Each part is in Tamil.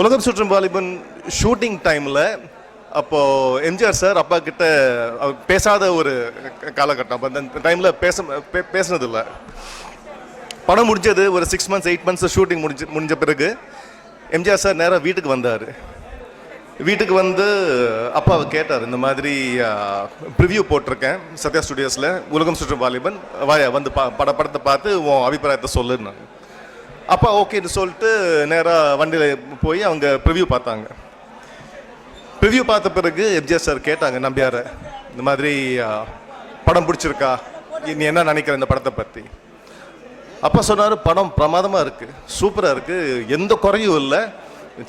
உலகம் சுற்றும் வாலிபன் ஷூட்டிங் டைமில் அப்போது எம்ஜிஆர் சார் அப்பா கிட்ட அவர் பேசாத ஒரு காலகட்டம். அப்போ அந்த டைமில் பேச பே- படம் முடிஞ்சது ஒரு six months eight months shooting முடிஞ்சு முடிஞ்ச பிறகு எம்ஜிஆர் சார் நேராக வீட்டுக்கு வந்தார். வீட்டுக்கு வந்து அப்பாவை கேட்டார் இந்த மாதிரி ப்ரிவ்யூ போட்டிருக்கேன் சத்யா ஸ்டுடியோஸில் உலகம் சுற்றும் வாலிபன் வாயா வந்து பா பட படத்தை பார்த்து உன் அபிப்பிராயத்தை சொல்லுன்னு. அப்பா ஓகேன்னு சொல்லிட்டு நேராக வண்டியில் போய் அவங்க ப்ரிவ்யூ பார்த்தாங்க. ப்ரிவ்யூ பார்த்த பிறகு எம்ஜிஆர் சார் கேட்டாங்க நம்பியார் இந்த மாதிரி படம் பிடிச்சிருக்கா? நீ என்ன நினைக்கிற இந்த படத்தை பற்றி அப்பா சொன்னார் படம் பிரமாதமாக இருக்குது சூப்பராக இருக்குது எந்த குறையும் இல்லை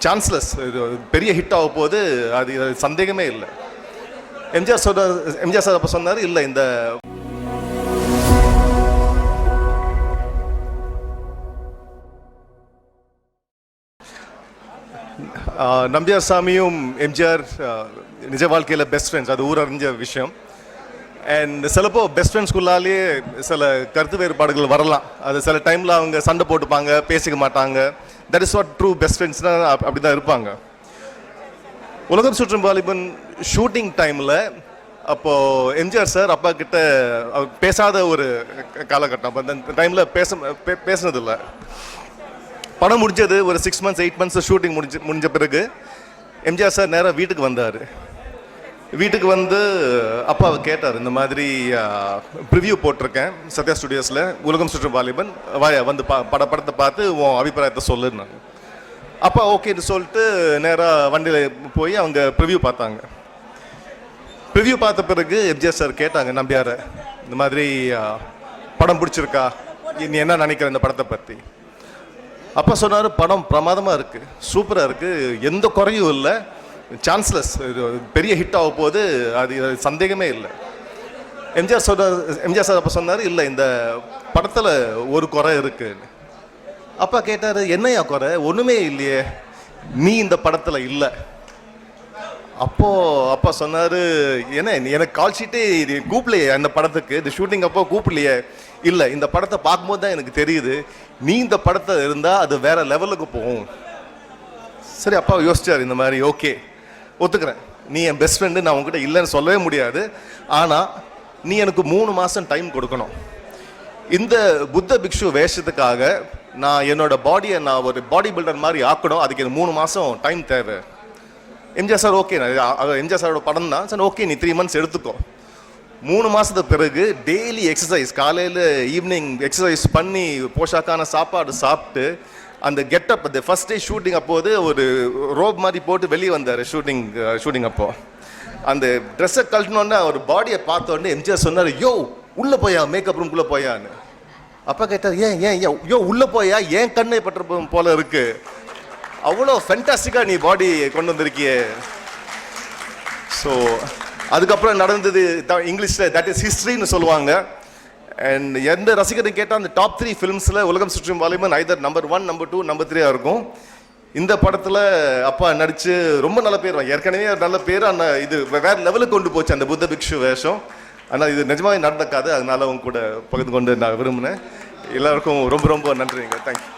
சான்ஸ்லெஸ் இது பெரிய ஹிட் ஆக போகுது அது சந்தேகமே இல்லை. எம்ஜிஆர் சொன்னார் எம்ஜிஆர் சார் அப்போ சொன்னார் இல்லை இந்த நம்பியார் சாமியும் எம்ஜிஆர் நிஜ வாழ்க்கையில் பெஸ்ட் ஃப்ரெண்ட்ஸ் அது ஊரறிஞ்ச விஷயம். அண்ட் சிலப்போ பெஸ்ட் ஃப்ரெண்ட்ஸ்குள்ளாலே சில கருத்து வேறுபாடுகள் வரலாம். அது சில டைமில் அவங்க சண்டை போட்டுப்பாங்க பேசிக்க மாட்டாங்க. That is what true best ஃப்ரெண்ட்ஸ்னால் அப்படி தான் இருப்பாங்க. உலகம் சுற்றும் வாலிபன் ஷூட்டிங் டைமில் அப்போது எம்ஜிஆர் சார் அப்பா கிட்ட பேசாத ஒரு காலகட்டம். அப்போ அந்த டைமில் பேச பே- படம் முடிஞ்சது ஒரு six months eight months shooting முடிஞ்ச முடிஞ்ச பிறகு எம்ஜிஆர் சார் நேராக வீட்டுக்கு வந்தார். வீட்டுக்கு வந்து அப்பாவை கேட்டார் இந்த மாதிரி ப்ரிவ்யூ போட்டிருக்கேன் சத்யா ஸ்டுடியோஸில் உலகம் சுற்றும் வாலிபன் வாயா வந்து பா பட படத்தை பார்த்து உன் அபிப்பிராயத்தை சொல்லுன்னாங்க அப்பா ஓகேன்னு சொல்லிட்டு நேராக வண்டியில் போய் அவங்க ப்ரிவ்யூ பார்த்தாங்க. ப்ரிவ்யூ பார்த்த பிறகு எம்ஜிஆர் சார் கேட்டாங்க நம்பியாரை இந்த மாதிரி படம் பிடிச்சிருக்கா? நீ என்ன நினைக்கிற இந்த படத்தை பற்றி அப்போ சொன்னார் படம் பிரமாதமாக இருக்குது சூப்பராக இருக்குது எந்த குறையும் இல்லை சான்ஸ்லெஸ் பெரிய ஹிட் ஆக போகுது அது சந்தேகமே இல்லை. எம்ஜிஆர் சொன்னார் எம்ஜிஆர் சார் அப்போ சொன்னார் இல்லை இந்த படத்தில் ஒரு குறை இருக்குன்னு. அப்பா கேட்டார் என்னையா குறை? ஒன்றுமே இல்லையே நீ இந்த படத்தில் இல்லை. அப்போது அப்பா சொன்னார் என்ன எனக்கு கால் ஷீட்டே இது கூப்பிடலையே அந்த படத்துக்கு இந்த ஷூட்டிங் அப்போ கூப்பிடலையே இல்லை இந்த படத்தை பார்க்கும்போது தான் எனக்கு தெரியுது. நீ இந்த படத்தை இருந்தால் அது வேற லெவலுக்கு போகும். சரி அப்பா யோசிச்சார் இந்த மாதிரி ஓகே. ஒத்துக்கிறேன். நீ என் பெஸ்ட் ஃப்ரெண்டு நான் உங்ககிட்ட இல்லைன்னு சொல்லவே முடியாது. ஆனால் நீ எனக்கு மூணு மாதம் டைம் கொடுக்கணும். இந்த புத்த பிக்ஷு வேஷத்துக்காக நான் என்னோட பாடியை நான் ஒரு பாடி பில்டர் மாதிரி ஆக்கணும். அதுக்கு எனக்கு மூணு மாதம் டைம் தேவை. MGR sir okay. நான் எம்ஜிஆர் சாரோட படம் தான். சார் ஓகே நீ த்ரீ மந்த்ஸ் எடுத்துக்கோ. மூணு மாதத்துக்கு பிறகு டெய்லி எக்ஸசைஸ் காலையில் ஈவினிங் எக்ஸசைஸ் பண்ணி போஷாக்கான சாப்பாடு சாப்பிட்டு அந்த கெட்டப் அந்த ஃபஸ்ட் டே ஷூட்டிங் அப்போது ஒரு ரோப் மாதிரி போட்டு வெளியே வந்தார் ஷூட்டிங் ஷூட்டிங் அப்போது அந்த ட்ரெஸ்ஸை கழட்டினோடனே அவர் பாடியை பார்த்த உடனே எம்ஜிஆர் சொன்னார் யோ உள்ளே போயா மேக்கப் ரூம்குள்ளே போயான்னு. அப்பா கேட்டார் ஏன் ஏன் ஏன் யோ உள்ளே போயா ஏன் கண்ணை பற்ற போல இருக்கு? அவ்வளோ ஃபென்டாஸ்டிக்காக நீ பாடி கொண்டு வந்திருக்கியே. ஸோ அதுக்கப்புறம் நடந்தது இங்கிலீஷில் தட் இஸ் ஹிஸ்ட்ரின்னு சொல்லுவாங்க. அண்ட் எந்த ரசிகரும் கேட்டால் அந்த top three ஃபிலிம்ஸில் Ulagam Sutrum Valiban either number one number two number த்ரீயாக இருக்கும். இந்த படத்தில் அப்பா நடித்து ரொம்ப நல்ல பேர் ஏற்கனவே நல்ல பேர் ஆனால் இது வேறு லெவலுக்கு கொண்டு போச்சு அந்த புத்த பிக்ஷு வேஷம். ஆனால் இது நிஜமாகவே நடந்த கதை அதனால அவங்க கூட பகிர்ந்து கொண்டு நான் விரும்பினேன். எல்லாருக்கும் ரொம்ப ரொம்ப நன்றிங்க. தேங்க்யூ